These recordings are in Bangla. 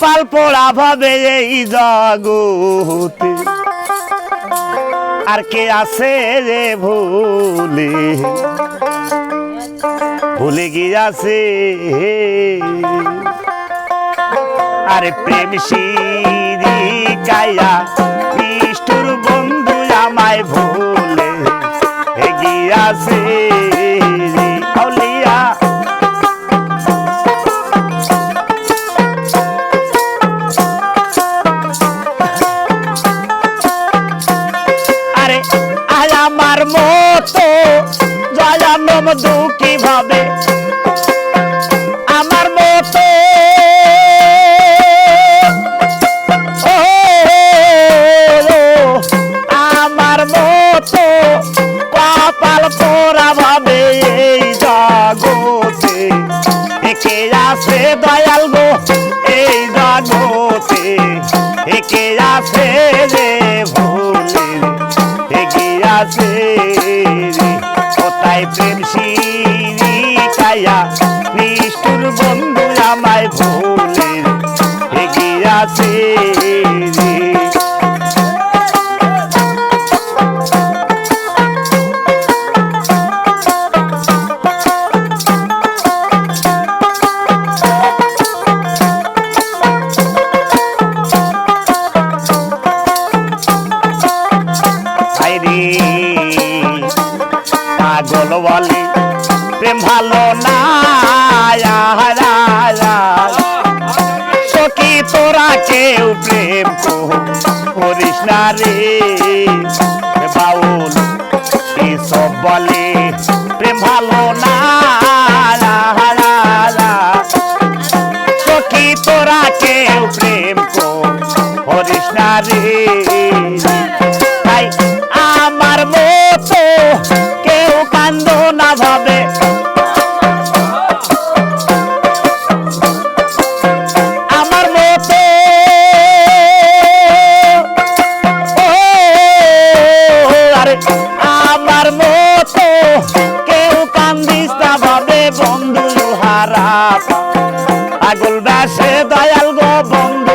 কপাল পোড়া ভাবে এই জগতে। আর কে আছে রে ভুলে? ভুলে গিয়াছে আরে প্রেম সিঁড়ি গায়া, নিষ্ঠুর বন্ধু আমায় ভুলে। গিয়াছে মতো জয়ানম দুঃখী ভাবে আমার মতো। আমার মতো কপাল পোড়া ভাবে এই জগতে। একে আছে দয়াল গো এই জগতে। একে আছে রে ভুলে এগিয়ে আছে রে। কোথায় প্রেম সিঁড়ি ছায়া? নিষ্ঠুর বন্ধু আমায় ভুলে এগিয়ে পাগল বলে। প্রেম ভালো না সখী তোরা কেউ প্রেম করিস না রে। বাউল এসব বলে, প্রেম ভালো না সখী তোরা কেউ প্রেম করিস না রে। ভাবে বন্ধু হারা পাগল দাসে দয়াল গো বন্ধু।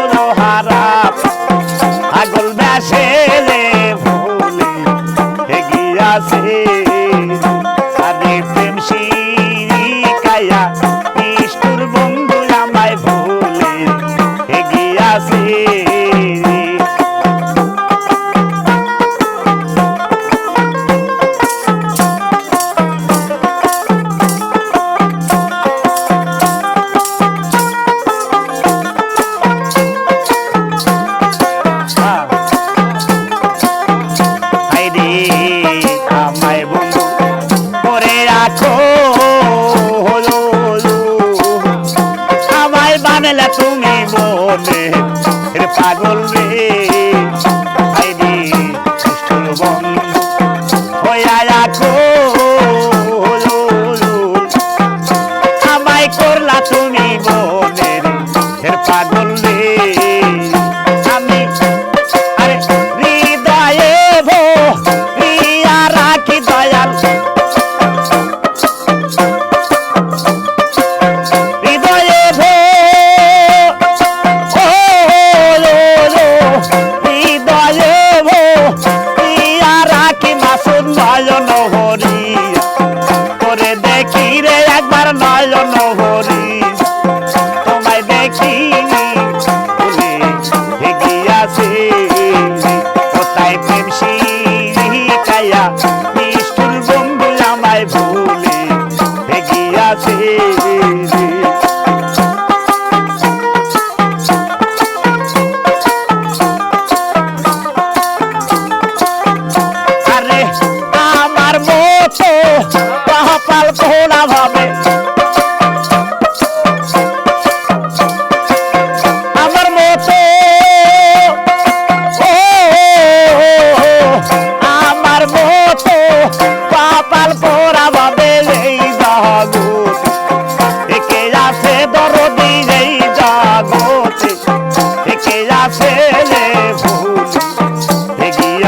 রে পাগল রে। সিঁড়ি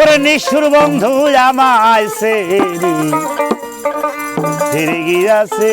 ওরে নিষ্ঠুর বন্ধু আমায় সে ফিরে গিয়াছে